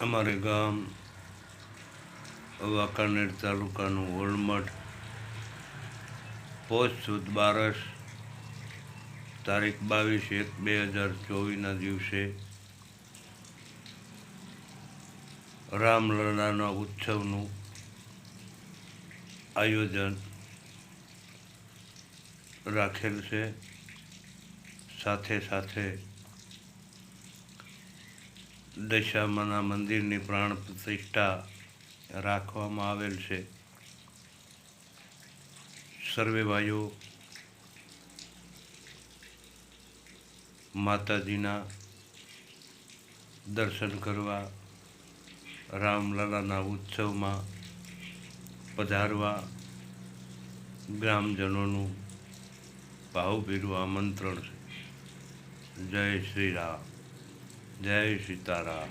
અમારે ગામ વાંકાનેર તાલુકાનું ઓળમઠ પોસ્ટ સુદ બારસ, તારીખ બાવીસ એક બે હજાર ચોવીસના દિવસે રામલલાના ઉત્સવનું આયોજન રાખેલ છે. સાથે સાથે દશામાના મંદિરની પ્રાણ પ્રતિષ્ઠા રાખવામાં આવેલ છે. સર્વે ભાઈઓ માતાજીના દર્શન કરવા, રામલાલાના ઉત્સવમાં પધારવા, ગ્રામજનોનું ભાવભીરું આમંત્રણ છે. જય શ્રી રામ. જય સીતારામ